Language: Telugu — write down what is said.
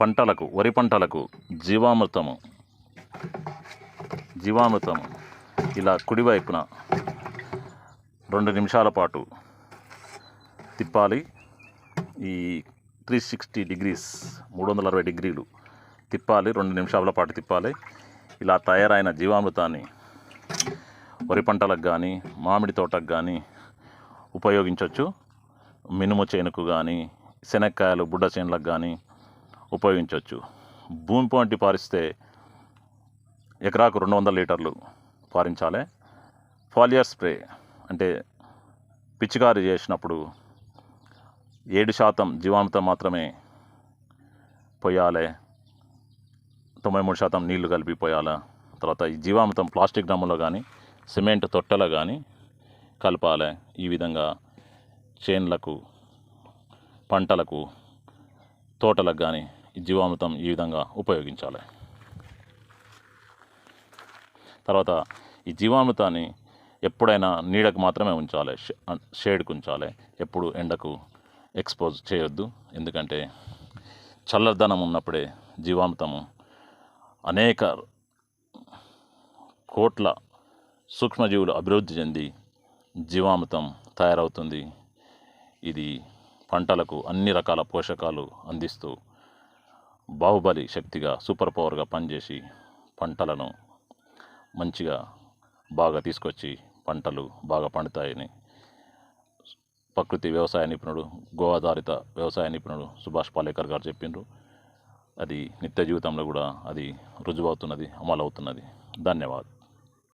పంటలకు వరి పంటలకు జీవామృతము. జీవామృతము. ఇలా కుడివైపున రెండు నిమిషాల పాటు తిప్పాలి. ఈ త్రీ సిక్స్టీ డిగ్రీస్ మూడు వందల అరవై డిగ్రీలు తిప్పాలి. రెండు నిమిషాల పాటు తిప్పాలి. ఇలా తయారైన జీవామృతాన్ని వరి పంటలకు కానీ మామిడి తోటకు కానీ ఉపయోగించవచ్చు మినుము చేనుకు కానీ శనక్కాయలు బుడ్డ చేనులకు కానీ ఉపయోగించవచ్చు. భూమి పంటి పారిస్తే ఎకరాకు రెండు వందల లీటర్లు పారించాలి. ఫాలియర్ స్ప్రే అంటే పిచికారీ చేసినప్పుడు ఏడు శాతం జీవామృతం మాత్రమే పోయాలి. తొంభై మూడు శాతం నీళ్ళు కలిపి పోయాలి. తర్వాత ఈ జీవామృతం ప్లాస్టిక్ డ్రమ్ములో కానీ సిమెంట్ తొట్టెలో కానీ కలపాలి. ఈ విధంగా చేన్లకు పంటలకు తోటలకు కానీ ఈ జీవామృతం ఈ విధంగా ఉపయోగించాలి. తర్వాత ఈ జీవామృతాన్ని ఎప్పుడైనా నీడకు మాత్రమే ఉంచాలి షే- షేడ్కి ఉంచాలి. ఎప్పుడు ఎండకు ఎక్స్పోజ్ చేయొద్దు. ఎందుకంటే చల్లదనం ఉన్నప్పుడే జీవామృతము అనేక కోట్ల సూక్ష్మజీవులు అభివృద్ధి చెంది జీవామృతం తయారవుతుంది. ఇది పంటలకు అన్ని రకాల పోషకాలు అందిస్తూ బాహుబలి శక్తిగా సూపర్ పవర్గా పనిచేసి పంటలను మంచిగా బాగా తీసుకొచ్చి పంటలు బాగా పండుతాయని ప్రకృతి వ్యవసాయ నిపుణుడు గోవాధారిత ఆధారిత వ్యవసాయ నిపుణుడు సుభాష్ పాలేకర్ గారు చెప్పిండ్రు. అది నిత్య జీవితంలో కూడా అది రుజువవుతున్నది అమలవుతున్నది. ధన్యవాదాలు.